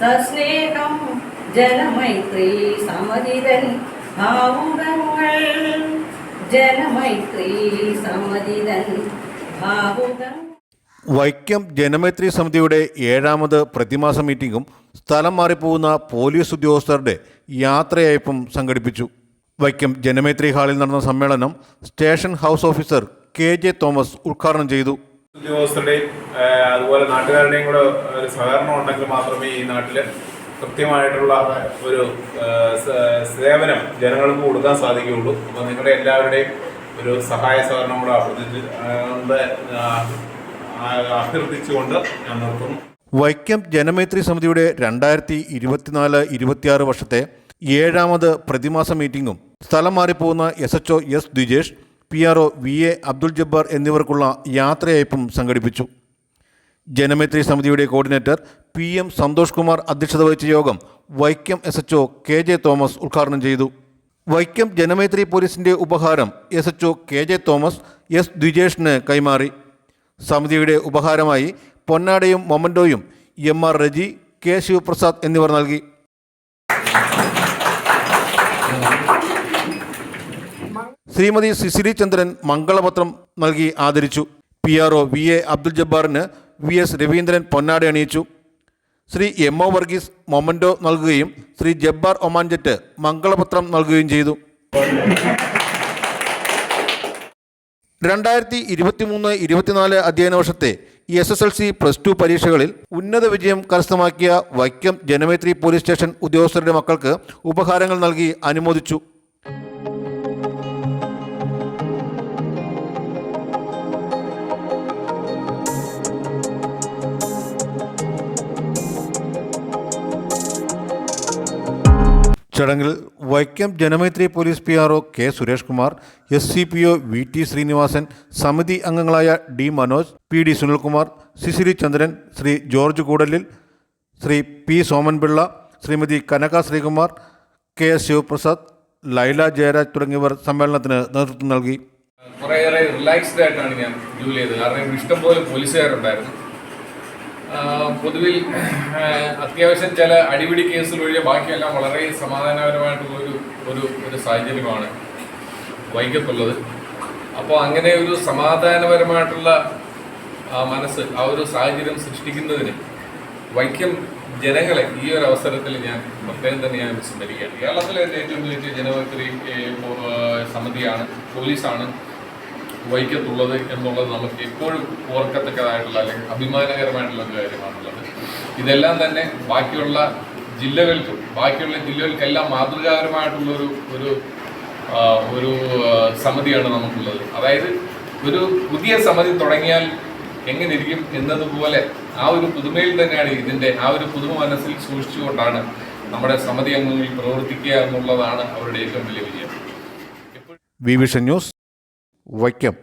സസ്നേഹം ജനമൈത്രി സമതിരൻ ഭാവുകങ്ങൾ ജനമൈത്രി സമതിരൻ ഭാവുകങ്ങൾ. വൈക്കം ജനമൈത്രി സമിതിയുടെ ഏഴാമത് പ്രതിമാസ മീറ്റിംഗും സ്ഥലം മാറിപ്പോകുന്ന പോലീസ് ഉദ്യോഗസ്ഥരുടെ യാത്രയയപ്പും സംഘടിപ്പിച്ചു. വൈക്കം ജനമൈത്രി ഹാളിൽ നടന്ന സമ്മേളനം station house officer K J Thomas ഉദ്ഘാടനം ചെയ്തു. ഉദ്യോഗസ്ഥരുടെയും അതുപോലെ നാട്ടുകാരുടെയും കൂടെ ഒരു സഹകരണം ഉണ്ടെങ്കിൽ മാത്രമേ ഈ നാട്ടിൽ കൃത്യമായിട്ടുള്ള ഒരു സേവനം ജനങ്ങൾക്ക് കൊടുക്കാൻ സാധിക്കുകയുള്ളൂ. അപ്പോൾ നിങ്ങളുടെ എല്ലാവരുടെയും ഒരു സഹായ സഹകരണം കൂടെ അഭ്യർത്ഥിച്ച് അഭ്യർത്ഥിച്ചുകൊണ്ട് ഞാൻ നിർത്തുന്നു. വൈക്കം ജനമൈത്രി സമിതിയുടെ രണ്ടായിരത്തി ഇരുപത്തിനാല് ഇരുപത്തിയാറ് വർഷത്തെ ഏഴാമത് പ്രതിമാസ മീറ്റിംഗും. സ്ഥലം മാറിപ്പോകുന്ന S H O S Dwijesh P R O V A Abdul Jabbar എന്നിവർക്കുള്ള യാത്രയയപ്പും സംഘടിപ്പിച്ചു. ജനമൈത്രി സമിതിയുടെ coordinator P M Santhosh Kumar അധ്യക്ഷത വഹിച്ച യോഗം Vaikom S H O K J Thomas ഉദ്ഘാടനം ചെയ്തു. വൈക്കം ജനമൈത്രി പോലീസിന്റെ ഉപഹാരം S H O K J Thomas S ദ്വിജേഷിന് കൈമാറി. സമിതിയുടെ ഉപഹാരമായി പൊന്നാടയും മൊമൻഡോയും M R Reji K Sivaprasad എന്നിവർ നൽകി. ശ്രീമതി സിസിരി ചന്ദ്രൻ മംഗളപത്രം നൽകി ആദരിച്ചു. P R O V A Abdul ജബ്ബാറിന് V S Raveendran പൊന്നാട അണിയിച്ചു. Sri M O Varghese memento നൽകുകയും ശ്രീ ജബ്ബാർ ഒമാൻജറ്റ് മംഗളപത്രം നൽകുകയും ചെയ്തു. രണ്ടായിരത്തി ഇരുപത്തിമൂന്ന് ഇരുപത്തിനാല് അധ്യയന വർഷത്തെ S S L C plus two പരീക്ഷകളിൽ ഉന്നത വിജയം കരസ്ഥമാക്കിയ വൈക്കം ജനമൈത്രി പോലീസ് സ്റ്റേഷൻ ഉദ്യോഗസ്ഥരുടെ മക്കൾക്ക് ഉപഹാരങ്ങൾ നൽകി അനുമോദിച്ചു. ചടങ്ങിൽ Vaikom Janamaithri police P R O K Suresh Kumar S C P O V T Srinivasan സമിതി അംഗങ്ങളായ D Manoj P D Sunilkumar Sisiri Chandran Sri George കൂടലിൽ Sri P Somanpillai Srimathi Kanaka Sreekumar K S Sivaprasad Laila Jayaraj തുടങ്ങിയവർ സമ്മേളനത്തിന് നേതൃത്വം നൽകി. കുറേയേറെ relaxed ആയിട്ടാണ് ഞാൻ ജോലി ചെയ്തത്. കാരണം ഇഷ്ടംപോലെ പോലീസുകാരുണ്ടായിരുന്നു. പൊതുവിൽ അത്യാവശ്യം ചില അടിപിടി കേസുകൾ ഒഴികെ ബാക്കിയെല്ലാം വളരെ സമാധാനപരമായിട്ടുള്ള ഒരു ഒരു ഒരു സാഹചര്യമാണ് വൈക്കത്തുള്ളത് അപ്പോൾ അങ്ങനെ ഒരു സമാധാനപരമായിട്ടുള്ള മനസ്സ് ആ ഒരു സാഹചര്യം സൃഷ്ടിക്കുന്നതിന് വൈക്കം ജനങ്ങളെ ഈ ഒരു അവസരത്തിൽ ഞാൻ പ്രത്യേകം തന്നെ ഞാൻ സ്മരിക്കുകയാണ് കേരളത്തിലെ ഏറ്റവും വലിയ ആ, സമിതിയാണ് പോലീസാണ്. വൈക്കത്തുള്ളത് എന്നുള്ളത് നമുക്ക് എപ്പോഴും ഓർക്കത്തക്കതായിട്ടുള്ള അല്ലെങ്കിൽ അഭിമാനകരമായിട്ടുള്ള ഒരു കാര്യമാണുള്ളത്. ഇതെല്ലാം തന്നെ ബാക്കിയുള്ള ജില്ലകൾക്കും ബാക്കിയുള്ള ജില്ലകൾക്കെല്ലാം മാതൃകാപരമായിട്ടുള്ളൊരു ഒരു ഒരു സമിതിയാണ് നമുക്കുള്ളത്. അതായത് ഒരു പുതിയ സമിതി തുടങ്ങിയാൽ എങ്ങനെ ഇരിക്കും എന്നതുപോലെ ആ ഒരു പുതുമയിൽ തന്നെയാണ് ഇതിന്റെ ആ ഒരു പുതുമ മനസ്സിൽ സൂക്ഷിച്ചുകൊണ്ടാണ് നമ്മുടെ സമിതി അംഗങ്ങൾ പ്രവർത്തിക്കുക എന്നുള്ളതാണ് അവരുടെ ഏറ്റവും വലിയ വിജയം. Vision news. വൈക്കം